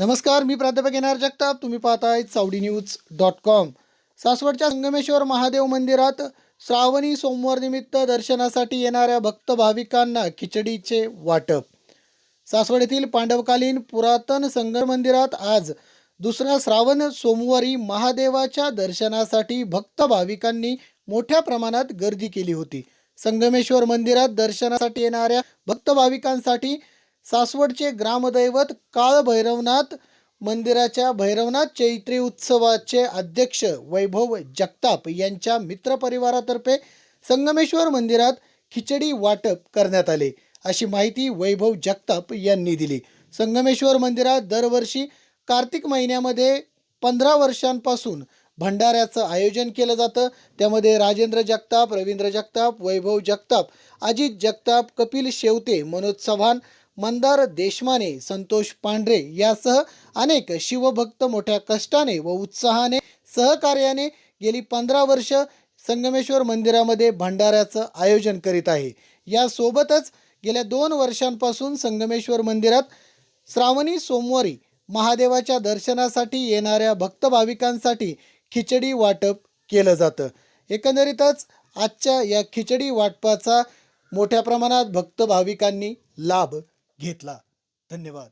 नमस्कार मी प्राध्यापक N R Jagtap. तुम्ही पाहताय चावडी न्यूज डॉट कॉम. सासवडच्या संगमेश्वर महादेव मंदिरात श्रावणी सोमवार निमित्त दर्शनासाठी येणाऱ्या भक्त भाविकांना खिचडीचे वाटप. सासवड येथील पांडवकालीन पुरातन संगम मंदिरात आज दुसऱ्या श्रावण सोमवारी महादेवाच्या दर्शनासाठी भक्त भाविकांनी मोठ्या प्रमाणात गर्दी केली होती. संगमेश्वर मंदिरात दर्शनासाठी येणाऱ्या भक्त भाविकांसाठी सासवडचे ग्रामदैवत काळभैरवनाथ मंदिराच्या भैरवनाथ चैत्री उत्सवाचे अध्यक्ष वैभव जगताप यांच्या मित्रपरिवारातर्फे संगमेश्वर मंदिरात खिचडी वाटप करण्यात आले. अशी माहिती वैभव जगताप यांनी दिली. संगमेश्वर मंदिरात दरवर्षी कार्तिक महिन्यामध्ये पंधरा वर्षांपासून भंडाऱ्याचं आयोजन केलं जातं. त्यामध्ये राजेंद्र जगताप रवींद्र जगताप वैभव जगताप अजित जगताप कपिल शेवते मनोज चव्हाण मंदार देशमाने संतोष पांढरे यासह अनेक शिवभक्त मोठ्या कष्टाने व उत्साहाने सहकार्याने गेली पंधरा वर्ष संगमेश्वर मंदिरामध्ये भंडाऱ्याचं आयोजन करीत आहे. यासोबतच गेल्या दोन वर्षांपासून संगमेश्वर मंदिरात श्रावणी सोमवारी महादेवाच्या दर्शनासाठी येणाऱ्या भक्त भाविकांसाठी खिचडी वाटप केलं जातं. एकंदरीतच आजच्या या खिचडी वाटपाचा मोठ्या प्रमाणात भक्त भाविकांनी लाभ घेतला. धन्यवाद.